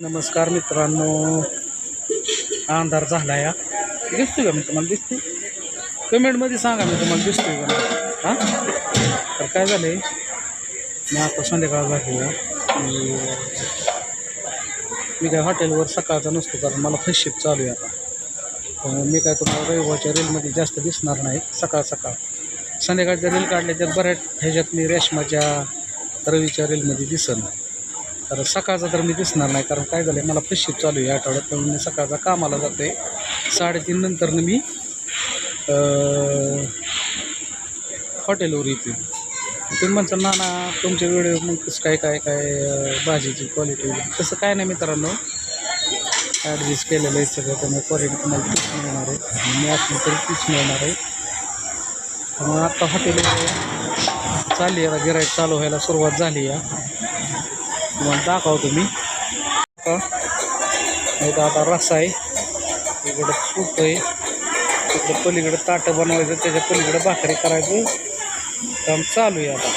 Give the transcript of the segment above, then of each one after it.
नमस्कार मित्रांनो. अंधार झाला या दिसतोय का मी तुम्हाला? दिसतोय. कमेंटमध्ये सांगा मी तुम्हाला दिसतोय का हां? तर काय झालं आहे मी आता संध्याकाळ झाली मी काय हॉटेलवर सकाळचा नसतो कारण मला फर्स्ट शिफ्ट चालू आहे आता. मी काय तुम्हाला रविवारच्या रेलमध्ये जास्त दिसणार नाही. सकाळ सकाळ. संध्याकाळच्या रेल काढल्या तर बऱ्याच ह्याच्यात मी रेशमाच्या रवीच्या रेलमध्ये दिसन. तर सकाळचा तर मी दिसणार नाही कारण काय झालं मला फर्स्ट शिफ्ट चालू आहे आठवड्यात त्यामुळे मी सकाळचा कामाला जाते साडेतीन नंतरनं मी हॉटेलवर येते तुम्ही म्हणता ना ना तुमचे व्हिडिओ मग कसं काय काय काय भाजीची क्वालिटी तसं काय नाही मित्रांनो. ॲडजस्ट केलेलं आहे सगळं त्यामुळे क्वालिटी तुम्हाला तीच मिळणार आहे. मी असलं तरी तीच मिळणार आहे. त्यामुळे आत्ता हॉटेल चालली आहे गिराईक चालू व्हायला सुरुवात झाली आहे. तुम्हाला दाखवतो मी. का इथं आता रस्सा आहे. इकडं तूप आहे इकडं पलीकडं ताटं बनवायचं त्याच्या पलीकडं भाकरी करायचं. काम चालू आहे आता.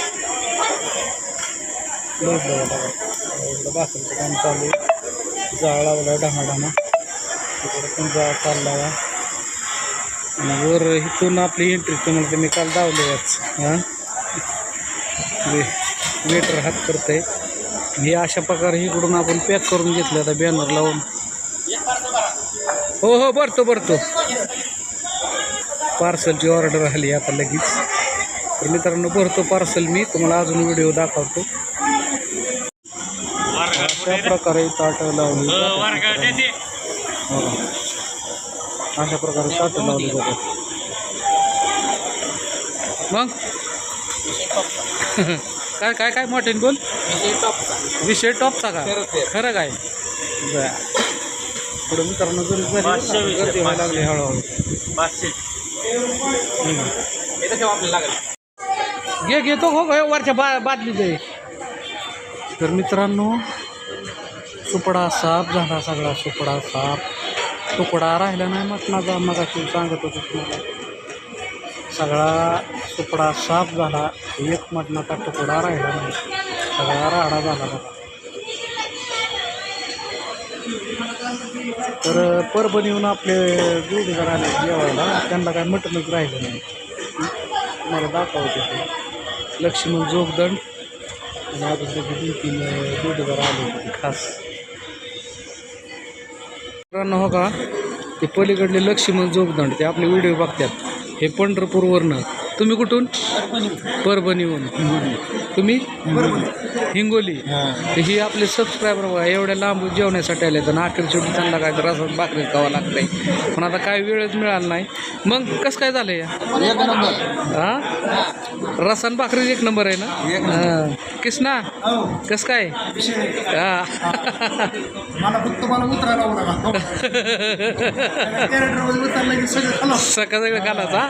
इकडं भाकरीचं काम चालू आहे. जाळ लावला ढामा तिकडं पण जाळ चालला आणि वर इथून आपली एंट्री तुम्हाला मी काल धावले याच हां. वेटर हात करते हे अशा प्रकारे इकडून आपण पॅक करून घेतलं आता बॅनर लावून. हो हो भरतो भरतो. पार्सलची ऑर्डर आली आता लगेच. तर मित्रांनो भरतो पार्सल मी. तुम्हाला अजून व्हिडिओ दाखवतो. अशा प्रकारे ताट लावली. हो. अशा प्रकारे ताट लावली जातात मग? काय काय काय मोठ्याने बोल? विषय टॉपचा. का? खरं काय? बर. पुढे मित्रांनो झाली गर्दी व्हायला लागली हळूहळू. हम्म. घे घेतो हो गं, वरच्या बा बादलीत आहे तर मित्रांनो सुपडा साफ झाला सगळा सुपडा साफ तुकडा राहिला नाही मटणाचा मगाशी सांगत होतो तुम्हाला. सगळा सुपडा साफ झाला एक मटणाचा तुकडा राहिला नाही. सगळा राडा झाला बघा. तर परभणी येऊन आपले जोडीदार आले जेवायला त्यांना काय मटणच राहिलं नाही. मला दाखवते ते. लक्ष्मण जोगदंड आणि अजून दोन तीन जोडीदार आले होते. खास. मित्रांनो हो का? ते पलीकडले लक्ष्मण जोगदंड ते आपले व्हिडिओ बघतात. हे पंढरपूरवरनं. तुम्ही कुठून? परभणीहून तुम्ही? हिंगोली. तर ही आपले सबस्क्रायबर बघा एवढ्या लांब जेवण्यासाठी आले तर अखेर शेवटी त्यांना काय तर असं भाकरी खावं लागतंय. पण आता काय वेळच मिळाला नाही. मग कसं काय झालं या? हा? रसान भाकरी एक नंबर आहे ना? हा. किसना कसं काय? हा. मला फक्त मला उतरायला लावू नका कॅरेक्टरमध्ये उतरलं की सगळं खाला. सकाळ सगळं घालायचा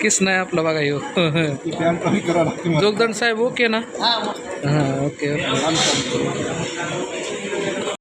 किस नाही आपला बघा ह्यो कमी करावं लागते जोगदंड साहेब ओके ना? हां. Okay okay.